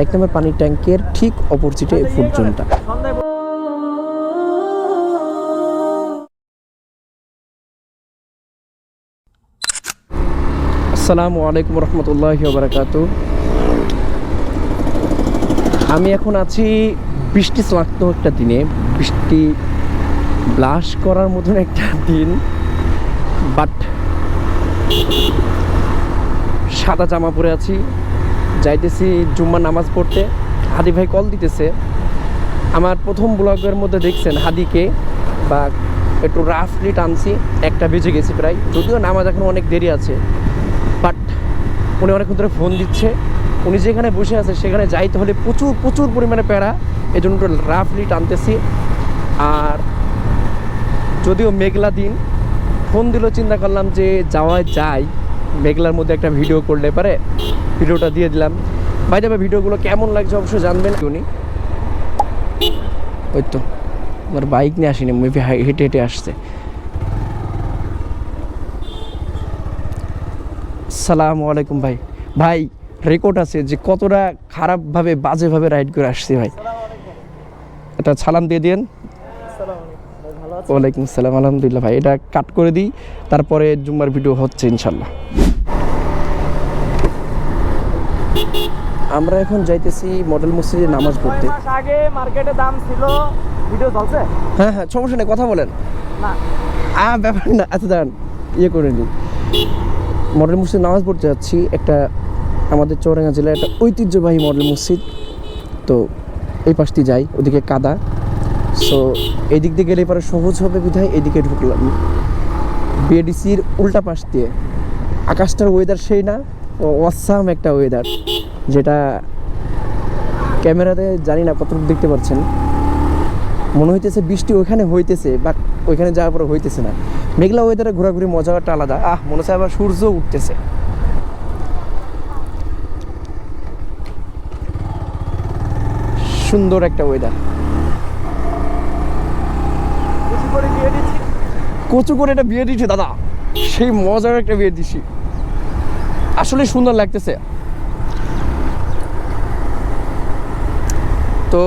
এক নম্বর পানির ট্যাঙ্কের ঠিক অপোজিটে ফুড জোনটা। আসসালামু আলাইকুম রহমতুল্লাহ বারাকাতু আমি এখন আছি বৃষ্টি স্নাক্ত একটা দিনে। বৃষ্টি ব্লাশ করার মতন একটা দিন। বাট সাদা জামা পরে আছি। যাইতেছি জুম্মা নামাজ পড়তে। হাদি ভাই কল দিতেছে। আমার প্রথম ব্লগের মধ্যে দেখছেন হাদিকে, বা একটু রাফলি টানছি, একটা বেজে গেছি প্রায়। যদিও নামাজ এখন অনেক দেরি আছে বাট উনি অনেকক্ষণ ধরে ফোন দিচ্ছে। উনি যেখানে বসে আছে, সেখানে যাইতে হলে প্রচুর প্রচুর পরিমাণে প্যারা। এই জন্য একটু রাফলি টানতেছি। আর যদিও মেঘলা দিন ফোন দিল চিন্তা করলাম যে যাওয়া যায় মেঘলার মধ্যে একটা ভিডিও করলে পারে। ভিডিওটা দিয়ে দিলাম। ভাই যাবে ভিডিওগুলো কেমন লাগছে অবশ্যই জানবেন। উনি। ওই তো আমার বাইক নিয়ে আসিনি মুভি হেঁটে হেঁটে আসছে। সালাম আলাইকুম ভাই। ভাই রেকর্ড আছে যে কতটা খারাপভাবে বাজেভাবে রাইড করে আসছি ভাই। এটা সালাম দিয়ে দিন ওয়ালাইকুম আসসালাম আলহামদুলিল্লাহ ভাই। এটা কাট করে দিই তারপরে জুম্মার ভিডিও হচ্ছে ইনশাল্লাহ। আমরা এখন যাইতেছি মডেল মসজিদে নামাজ পড়তে। আগে মার্কেটে দাম ছিল ভিডিও চলছে? হ্যাঁ হ্যাঁ সমস্যা নেই কথা বলেন। না। আ ব্যাপার না আচ্ছা দাঁড়ান ইয়ে করে নিই মডেল মসজিদে নামাজ পড়তে যাচ্ছি একটা আমাদের চৌরাঙ্গা জেলার একটা ঐতিহ্যবাহী মডেল মসজিদ। তো এই পাশ দিয়ে যাই ওদিকে কাদা। সো এদিক দিয়ে গেলে পরে সহজ হবে বিধায় এদিকে ঢুকলাম। বিএডিসির উল্টা পাশ দিয়ে। আকাশটার ওয়েদার সেই না ও অসাম একটা ওয়েদার যেটা ক্যামেরাতে জানি না কতটুকু দেখতে পাচ্ছেন। মনে হইতেছে বৃষ্টি ওইখানে হইতেছে বাট ওইখানে যাওয়ার পরে হইতেছে না। মেঘলা ওয়েদারে ঘোরাঘুরি মজা একটা আলাদা। আহ, মনে হচ্ছে আবার সূর্য উঠতেছে। সুন্দর একটা ওয়েদার কচু করে একটা বিয়ে দিচ্ছে দাদা। সেই মজার একটা বিয়ে দিছি আসলে সুন্দর লাগতেছে। তো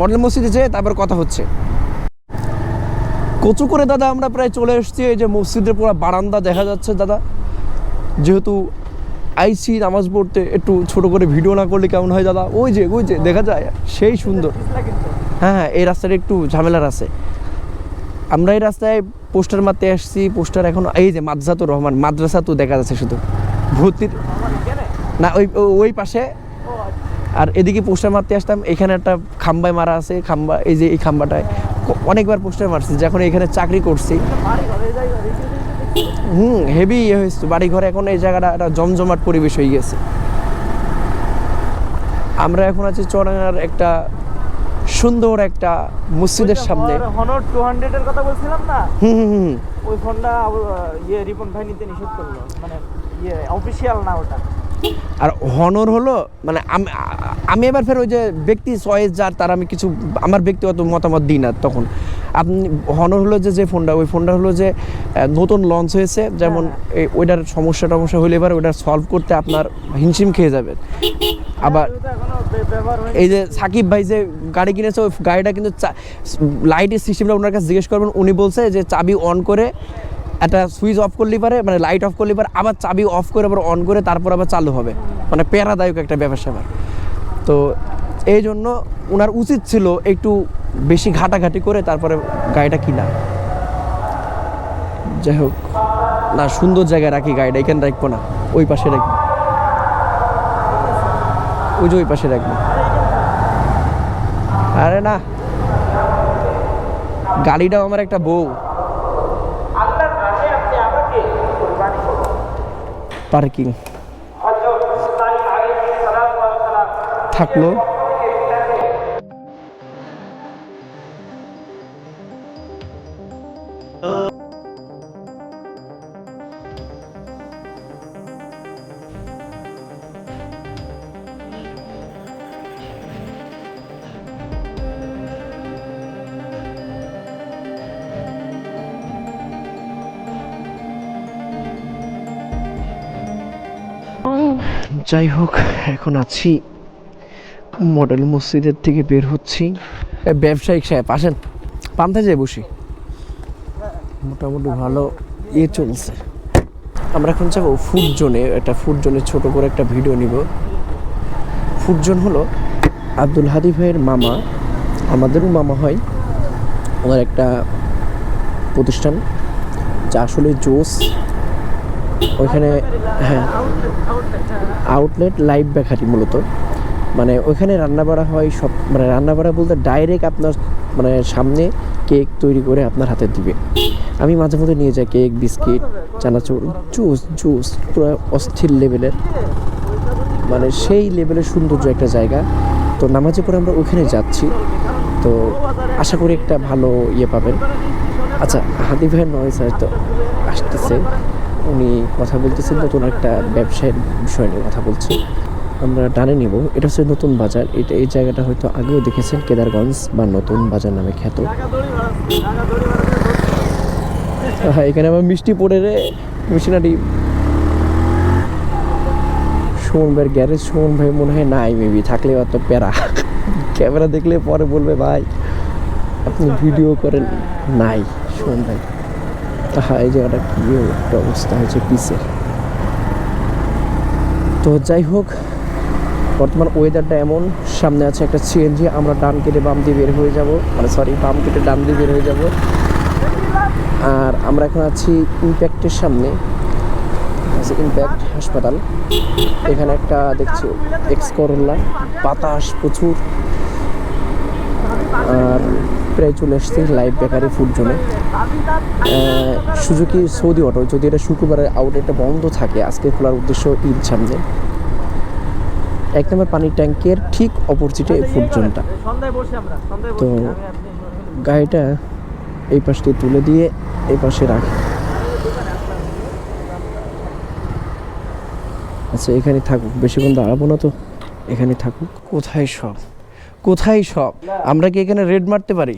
মডেল মসজিদে যেয়ে তারপর কথা হচ্ছে। কচু করে দাদা আমরা প্রায় চলে এসেছি, এই যে মসজিদের পুরো বারান্দা দেখা যাচ্ছে দাদা। যেহেতু আইসি নামাজ পড়তে, একটু ছোট করে ভিডিও না করলে কেমন হয় দাদা? ওই যে ওই যে, দেখা যায়, সেই সুন্দর। হ্যাঁ হ্যাঁ এই রাস্তাটা একটু ঝামেলার আছে। আমরা এই রাস্তায় পোস্টার মারতে আসছি, পোস্টার এখন, এই যে মাদ্রাসাতুর রহমান মাদ্রাসা তো দেখা যাচ্ছে শুধু। ভর্তির না, ওই ওই পাশে। আর এদিকে পোস্টার মারতে আসতাম এখানে একটা খাম্বায় মারা আছে খাম্বা এই যে এই খাম্বাটায় অনেকবার পোস্টার মারছি যখন এখানে চাকরি করছি। হুম হেভি ইয়ে হয়েছে বাড়ি ঘরে এখন এই জায়গাটা একটা জমজমাট পরিবেশ হয়ে গেছে। আমরা এখন আছি চড়াঙ্গার একটা সুন্দর একটা মসজিদের সামনে। হনর 200 এর কথা বলছিলাম না? হুম হুম ওই ফোনটা ইয়ে রিপন ভাই নিতে নিষেধ করল মানে ইয়ে অফিসিয়াল না ওটা। আর হনর হলো মানে আমি এবার ফের ওই যে ব্যক্তি চয়েস যার তার আমি কিছু আমার ব্যক্তিগত মতামত দিই না তখন। আপনি হনর হলো যে যে ফোনটা ওই ফোনটা হলো যে নতুন লঞ্চ হয়েছে যেমন এই ওইটার সমস্যা টমস্যা হলে এবার ওইটা সলভ করতে আপনার হিমশিম খেয়ে যাবে। আবার এই যে সাকিব ভাই যে গাড়ি কিনেছে ওই গাড়িটা কিন্তু লাইটের সিস্টেমটা ওনার কাছে জিজ্ঞেস করবেন উনি বলছে যে চাবি অন করে একটা সুইচ অফ করলে পারে মানে লাইট অফ করলে পারে, আবার চাবি অফ করে, আবার অন করে তারপর আবার চালু হবে। মানে প্যারাদায়ক একটা ব্যাপার স্যাপার। তো এই জন্য ওনার উচিত ছিল একটু বেশি ঘাটাঘাটি করে তারপরে গাড়িটা কিনা। যাই হোক, না, সুন্দর জায়গায় রাখি গাড়িটা, এখানে রাখব না, ওই পাশে রাখব। ওই যে ওই পাশে রাখব। আরে না, গাড়িটাও আমার একটা বউ আল্লাহর নামে আপনি আমাকে কুরবানি করুন পার্কিং থাকল। যাই হোক, এখন আছি মডেল মসজিদের থেকে বের হচ্ছি। ব্যবসায়িক সাহেব, আসেন। পান্থা যায় বসি। মোটামুটি ভালো ইয়ে চলছে। আমরা এখন যাব ফুড জোনে একটা ফুড জোনে ছোট করে একটা ভিডিও নিব। ফুড জোন হলো আব্দুল হাদি ভাইয়ের মামা। আমাদেরও মামা হয়। ওনার একটা প্রতিষ্ঠান। যা আসলে জোস। ওইখানে হ্যাঁ। আউটলেট লাইভ বেকারি মূলত। মানে ওইখানে রান্না বাড়া হয় সব মানে রান্না বাড়া বলতে ডাইরেক্ট আপনার মানে সামনে কেক তৈরি করে আপনার হাতে দিবে। আমি মাঝে মধ্যে নিয়ে যাই cake biscuit chanachur juice juice পুরো অস্থির লেভেলের মানে সেই লেভেলের সৌন্দর্য একটা জায়গা। তো নামাজে পরে আমরা ওখানে যাচ্ছি। তো আশা করি একটা ভালো ইয়ে পাবেন। আচ্ছা হাদি ভাইয়ের নয় স্যার তো আসতেছে। উনি কথা বলতেছেন, নতুন একটা ব্যবসায়ের বিষয় নিয়ে কথা বলছি। আমরা ডানে নিব। এটা হচ্ছে নতুন বাজার। এটা, এই জায়গাটা হয়তো আগেও দেখেছেন, কেদারগঞ্জ বা নতুন বাজার নামে খ্যাত। হ্যাঁ এখানে আমার মিষ্টি পড়ে রে মিষ্টিনাটি সুমন ভাইয়ের গ্যারেজ, সুমন ভাই মনে হয় নাই মেবি থাকলে অত প্যারা। ক্যামেরা দেখলে পরে বলবে, ভাই, আপনি ভিডিও করেন নাই, সুমন ভাই। হ্যাঁ এই জায়গাটা কি একটা অবস্থা হয়েছে পিসে তো যাই হোক, বর্তমান ওয়েদারটা এমন, সামনে আছে একটা সিএনজি আমরা ডান কেটে বাম দিয়ে বের হয়ে যাব। মানে সরি বাম কেটে ডান দিয়ে বের হয়ে যাব। আর আমরা এখন আছি ইম্প্যাক্টের সামনে, আছে ইম্প্যাক্ট হাসপাতাল। এখানে একটা দেখছি এক্স করোলা বাতাস প্রচুর। আর প্রায় চলে এসছি লাইভ বেকারি ফুড জোনে। সুজুকি সৌদি অটো যদি এটা শুক্রবারের আউটলেটটা বন্ধ থাকে আজকে খোলার উদ্দেশ্য ঈদ সামনে। এক নম্বর পানির ট্যাঙ্কের ঠিক অপোজিটে ফুড জোনটা। তো বসে আমি আপনি গাড়িটা এই পাশটি তুলে দিয়ে এই পাশে রাখি। আচ্ছা এখানে থাকুক বেশিক্ষণ দাঁড়াবো না তো এখানে থাকুক। কোথায় সব? কোথায় সব? আমরা কি এখানে রেড মারতে পারি?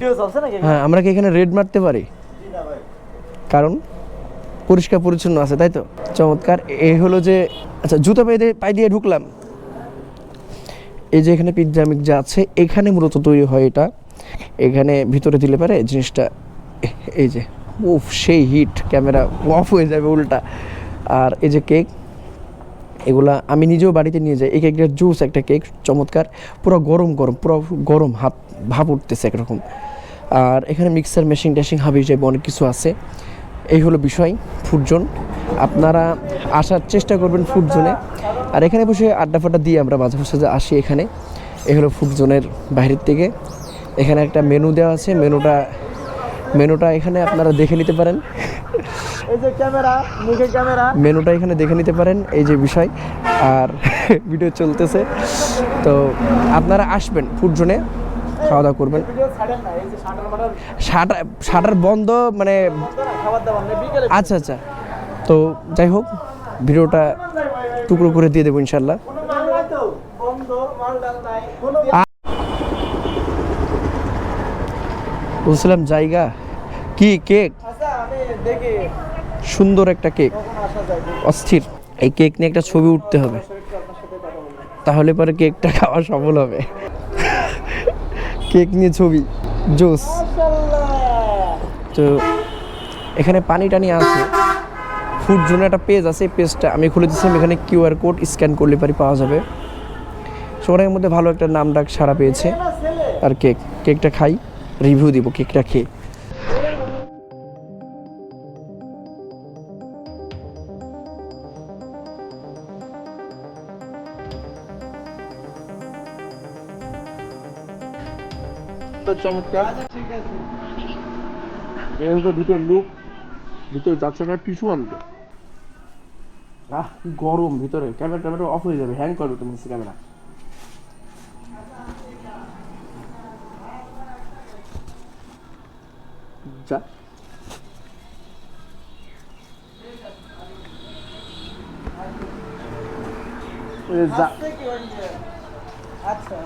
হ্যাঁ আমরা কি এখানে রেড মারতে পারি? কারণ পরিষ্কার পরিচ্ছন্ন আছে তাই তো? চমৎকার। এ হলো যে আচ্ছা জুতো পাই দিয়ে পাই দিয়ে ঢুকলাম। এই যে এখানে পিৎজা মিৎজা আছে এখানে মূলত তৈরি হয় এটা। এখানে ভিতরে দিলে পারে জিনিসটা এই যে উফ সেই হিট ক্যামেরা অফ হয়ে যাবে উল্টা। আর এই যে কেক এগুলা আমি নিজেও বাড়িতে নিয়ে যাই। এই কেকটার জুস, একটা কেক, চমৎকার। পুরো গরম গরম, পুরো গরম হাত, ভাব উঠতেছে একরকম। আর এখানে মিক্সার মেশিন ট্যাশিং হাবি যাবে অনেক কিছু আছে। এই হলো বিষয় ফুড জোন আপনারা আসার চেষ্টা করবেন ফুড জোনে আর এখানে বসে আড্ডা ফাড্ডা দিয়ে আমরা মাঝে মাঝে আসি এখানে। এই হলো ফুড জোনের বাইরের থেকে এখানে একটা মেনু দেওয়া আছে। মেনুটা মেনুটা এখানে আপনারা দেখে নিতে পারেন। এই যে ক্যামেরা মুখে ক্যামেরা। মেনুটা এখানে দেখে নিতে পারেন এই যে বিষয়। আর ভিডিও চলতেছে। তো আপনারা আসবেন ফুড জোনে খাওয়া দাওয়া করবেন। শাটার শাটার বন্ধ মানে আচ্ছা আচ্ছা। তো যাই হোক ভিডিওটা টুকরো করে দিয়ে দেবো ইনশাল্লাহ বলছিলাম জায়গা। কি কেক? আচ্ছা আমি দেখি। সুন্দর একটা কেক। অস্থির। এই কেক নিয়ে একটা ছবি উঠতে হবে। তাহলে পরে কেকটা খাওয়া সফল হবে। কেক নিয়ে ছবি। জোস। তো এখানে পানি টানি আছে। ফুড জোনে একটা পেজ আছে, এই পেজটা আমি খুলে দিচ্ছিলাম এখানে কিউআর কোড স্ক্যান করলে পারি পাওয়া যাবে। সবার মধ্যে ভালো একটা নাম ডাক সারা পেয়েছে। আর কেক। কেকটা খাই, রিভিউ দিব, কেকটা খেয়ে। চমৎকার। এই হচ্ছে ভিতর লুক ভিতরে যাচ্ছে না টিস্যু আনতে আহ গরম ভিতরে। ক্যামেরা ট্যামেরা অফ হয়ে যাবে। হ্যাং করবে তুমি ক্যামেরা যা। যে? আচ্ছা।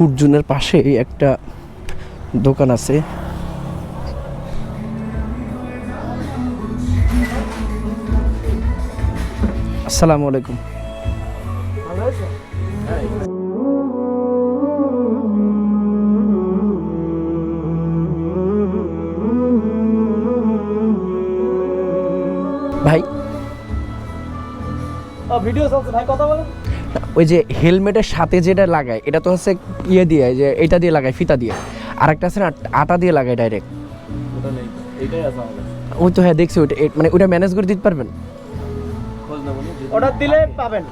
ফুড জোনের পাশেই একটা দোকান আছে। আসসালামু আলাইকুম। ভাই। ভিডিও চলছে ভাই কথা বলেন। ওই যে হেলমেটের সাথে যেটা লাগায় এটা তো হচ্ছে ইয়ে দিয়ে যে এটা দিয়ে লাগায় ফিতা দিয়ে। আর একটা আছে না আটা দিয়ে লাগায় ডাইরেক্ট ওটা ওই তো হ্যাঁ দেখছি ওইটা মানে ওইটা ম্যানেজ করে দিতে পারবেন? অর্ডার দিলে পাবেন।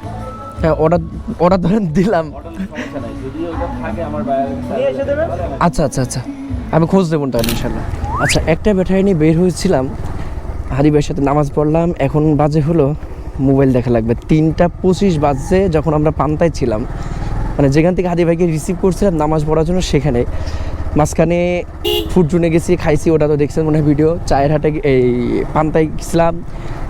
হ্যাঁ অর্ডার অর্ডার ধরেন দিলাম। অর্ডার সমস্যা নাই যদি ওটা থাকে আমার বাইরে নিয়ে এসে দেবেন? আচ্ছা আচ্ছা আচ্ছা। আমি খোঁজ দেবো তাহলে ইনশাল্লাহ আচ্ছা একটা ব্যাটারি নিয়ে বের হয়েছিলাম। হারিবের সাথে নামাজ পড়লাম এখন বাজে হলো মোবাইল দেখা লাগবে। তিনটা পঁচিশ বাজে যখন আমরা পান্তায় ছিলাম। মানে যেখান থেকে হাদি ভাইকে রিসিভ করছিলাম নামাজ পড়ার জন্য সেখানে। মাঝখানে ফুড জুনে গেছি, খাইছি, ওটা তো দেখছেন মনে হয় ভিডিও চায়ের হাটে এই পান্তায় গেছিলাম।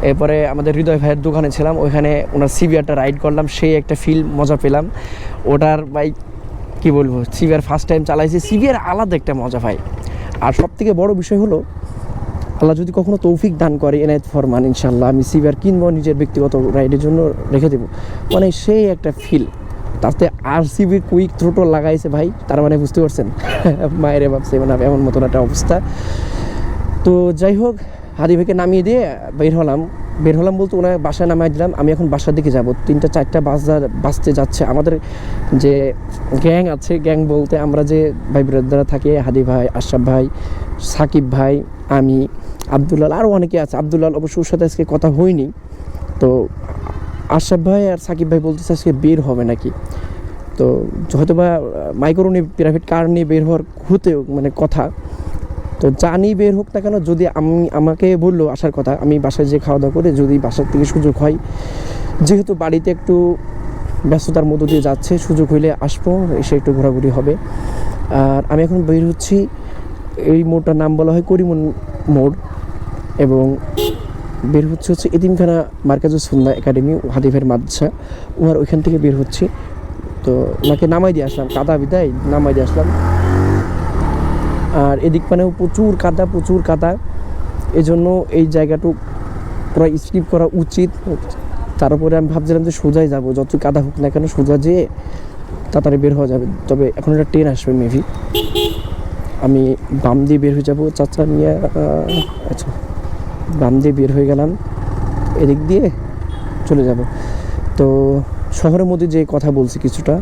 এরপরে আমাদের হৃদয় ভাইয়ের দোকানে ছিলাম। ওইখানে ওনার সিবিআরটা রাইড করলাম, সেই একটা ফিল মজা পেলাম। ওটার বাইক কি বলব সিবিআর ফার্স্ট টাইম চালাইছি। সিবিআর আলাদা একটা মজা ভাই। আর সব থেকে বড় বিষয় হলো আল্লাহ যদি কখনো তৌফিক দান করে, এনায়ত ফরমান ইনশাল্লাহ আমি সিবিআর কিনবো, নিজের ব্যক্তিগত রাইডের জন্য রেখে দেবো। মানে সেই একটা ফিল তাতে আর সিবির কুইক থ্রোটো লাগাইছে ভাই, তার মানে বুঝতে পারছেন? মায়েরে ভাবছে মানে এমন মতন একটা অবস্থা। তো যাই হোক, হাদি ভাইকে নামিয়ে দিয়ে বের হলাম। বের হলাম বলতে ওনার বাসায় নামাই দিলাম। আমি এখন বাসার দিকে যাব। তিনটা, চারটা বাজার বাসতে যাচ্ছে। আমাদের যে গ্যাং আছে, গ্যাং বলতে আমরা যে ভাই ব্রাদাররা থাকি, হাদি ভাই, আশরাফ ভাই, সাকিব ভাই, আমি আবদুল্লাল আরও অনেকে আছে। আবদুল্লাল অবশ্য ওর সাথে আজকে কথা হয়নি। তো আশরাফ ভাই আর সাকিব ভাই বলতেছে আজকে বের হবে নাকি। তো হয়তো বা মাইক্রো নিয়ে প্রাইভেট কার নিয়ে বের হওয়ার হতে মানে কথা। তো জানি বের হোক না কেন, যদি আমি, আমাকে বলল আসার কথা, আমি বাসায় যে খাওয়া দাওয়া করে যদি বাসার থেকে সুযোগ হয়, যেহেতু বাড়িতে একটু ব্যস্ততার মধ্য দিয়ে যাচ্ছে, সুযোগ হইলে আসব এসে একটু ঘোরাঘুরি হবে। আর আমি এখন বের হচ্ছি, এই মোড়টার নাম বলা হয় করিমন মোড়। এবং বের হচ্ছে হচ্ছে এতিমখানা মার্কাজুস সুন্না একাডেমি, হাদিফের মাদ্রাসা। ওনার ওইখান থেকে বের হচ্ছি। তো ওনাকে নামাই দিয়ে আসলাম, কাদা বিদায়, নামাই দিয়ে আসলাম। আর এদিক মানেও প্রচুর কাদা প্রচুর কাদা। এজন্য এই জায়গাটুক পুরো স্কিপ করা উচিত। তারপরে আমি ভাবছিলাম যে সোজাই যাব, যত কাদা হোক না কেন সোজা যেয়ে তাড়াতাড়ি বের হওয়া যাবে। তবে এখন একটা ট্রেন আসবে মেবি। আমি বাম দিয়ে বের হয়ে যাব। চাচা নিয়ে আচ্ছা। বাম দিয়ে বের হয়ে গেলাম, এদিক দিয়ে চলে যাব। তো শহরের মধ্যে যে কথা বলছি কিছুটা,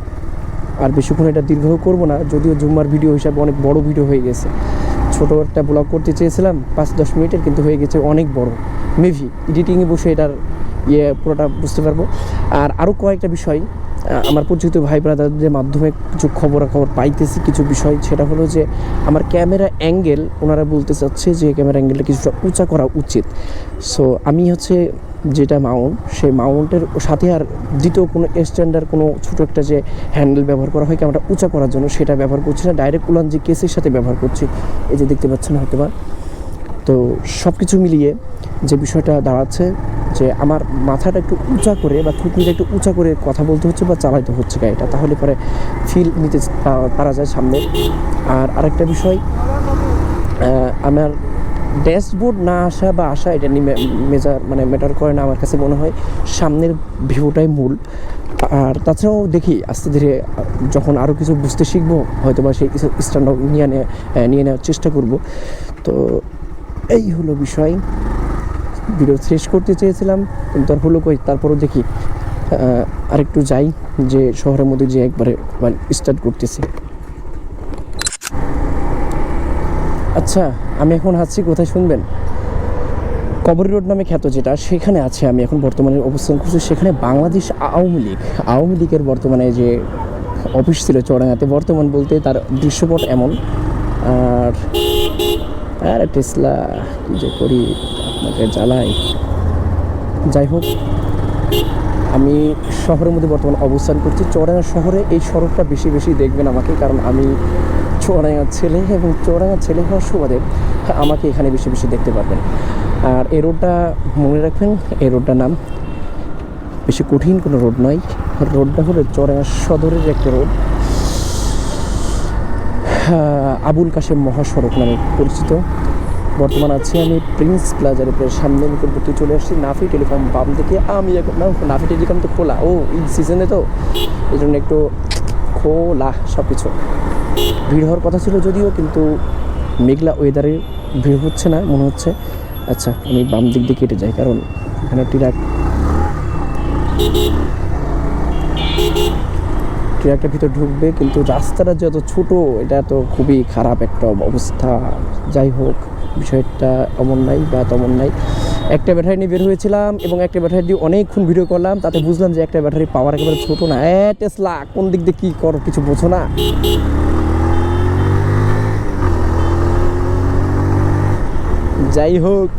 আর বেশিক্ষণ এটা দীর্ঘ করব না, যদিও জুম্মার ভিডিও হিসাবে অনেক বড় ভিডিও হয়ে গেছে। ছোটো একটা ব্লগ করতে চেয়েছিলাম, পাঁচ দশ মিনিটের, কিন্তু হয়ে গেছে অনেক বড়। মেভি এডিটিংয়ে বসে এটার ইয়ে পুরোটা বুঝতে পারব। আর আরও কয়েকটা বিষয় আমার পরিচিত ভাই ব্রাদারদের মাধ্যমে কিছু খবরাখবর পাইতেছি, কিছু বিষয়। সেটা হলো যে, আমার ক্যামেরা অ্যাঙ্গেল, ওনারা বলতে চাচ্ছে যে, ক্যামেরা অ্যাঙ্গেলটা কিছুটা উঁচা করা উচিত। সো, আমি হচ্ছে যেটা মাউন্ট, সেই মাউন্টের সাথে আর দ্বিতীয় কোনো স্ট্যান্ডার্ড কোনো ছোটো একটা যে হ্যান্ডেল ব্যবহার করা হয় ক্যামেরাটা উঁচা করার জন্য, সেটা ব্যবহার করছি না। ডাইরেক্ট উলান যে কেসের সাথে ব্যবহার করছি, এই যে দেখতে পাচ্ছেন হয়তো বা তো সব কিছু মিলিয়ে যে বিষয়টা দাঁড়াচ্ছে, যে আমার মাথাটা একটু উঁচা করে বা থুতনিটা একটু উঁচা করে কথা বলতে হচ্ছে বা চালাইতে হচ্ছে গাড়িটা, তাহলে পরে ফিল নিতে পারা যায় সামনে। আর আরেকটা বিষয় আমার ড্যাশবোর্ড না আসা বা আসা এটা নিয়ে মেজার মানে ম্যাটার করে না আমার কাছে মনে হয়, সামনের ভিউটাই মূল। আর তাছাড়াও দেখি আস্তে ধীরে, যখন আরও কিছু বুঝতে শিখব হয়তো বা সেই স্ট্যান্ড নিয়ে নিয়ে নেওয়ার চেষ্টা করব। তো এই হলো বিষয়। ভিডিও শেষ করতে চেয়েছিলাম, কিন্তু আর হলো কই, তারপরও দেখি আরেকটু যাই, যে শহরের মধ্যে যে একবারে স্টার্ট করতেছি। আচ্ছা আমি এখন আছি কোথায় শুনবেন? কবরী রোড নামে খ্যাত যেটা, সেখানে আছে, আমি এখন বর্তমানে অবস্থান করছি, সেখানে বাংলাদেশ আওয়ামী লীগ, আওয়ামী লীগের বর্তমানে যে অফিস ছিল চড়াঙাতে বর্তমান বলতে তার দৃশ্যপট এমন। আর আর টেসলা যে করি, আপনাকে জ্বালাই যাই হোক, আমি শহরের মধ্যে বর্তমানে অবস্থান করছি। চৌরাঙ্গা শহরে এই সড়কটা বেশি বেশি দেখবেন আমাকে, কারণ আমি চৌরাঙ্গার ছেলে এবং চৌরাঙ্গার ছেলে হওয়ার সুবাদে আমাকে এখানে বেশি বেশি দেখতে পারবেন। আর এই রোডটা মনে রাখবেন, এই রোডটার নাম বেশি কঠিন কোনো রোড নয়। রোডটা হলো চৌরাঙ্গা সদরের একটা রোড। আবুল কাশেম মহাসড়ক নামে পরিচিত। বর্তমান আছি আমি প্রিন্স প্লাজার উপরে। সামনে নিকটবর্তী চলে আসছি নাফি টেলিকম বাম থেকে আমি এখন না, নাফি টেলিকম তো খোলা। ও ঈদ সিজনে তো? এই জন্য একটু খোলা সব কিছু ভিড় হওয়ার কথা ছিল যদিও, কিন্তু মেঘলা ওয়েদারে ভিড় হচ্ছে না, মনে হচ্ছে। আচ্ছা আমি বাম দিক দিয়ে কেটে যাই, কারণ এখানে ট্রাক ট্রাকটা ভিতর ঢুকবে, কিন্তু রাস্তাটা যত ছোট, এটা তো খুবই খারাপ একটা অবস্থা। যাই হোক, বিষয়টা অমন নাই বা তেমন নাই। একটা ব্যাটারি নিয়ে বের হয়েছিলাম এবং একটা ব্যাটারি দিয়ে অনেকক্ষণ ভিডিও করলাম, তাতে বুঝলাম যে একটা ব্যাটারি পাওয়ার একেবারে ছোট না। এ টেসলা কোন দিক দিয়ে কী করো, কিছু বোঝো না। যাই হোক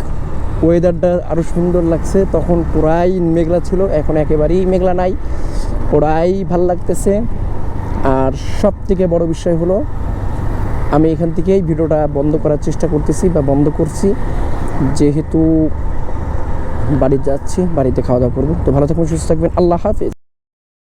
ওয়েদারটা আরও সুন্দর লাগছে। তখন পুরাই মেঘলা ছিল, এখন একেবারেই মেঘলা নাই। পুরাই ভালো লাগতেছে। আর সব থেকে বড় বিষয় হলো, আমি এখান থেকেই ভিডিওটা বন্ধ করার চেষ্টা করতেছি বা বন্ধ করছি। যেহেতু বাড়ি যাচ্ছি, বাড়িতে খাওয়া দাওয়া করব। তো ভালো থাকবেন, সুস্থ থাকবেন। আল্লাহ হাফিজ।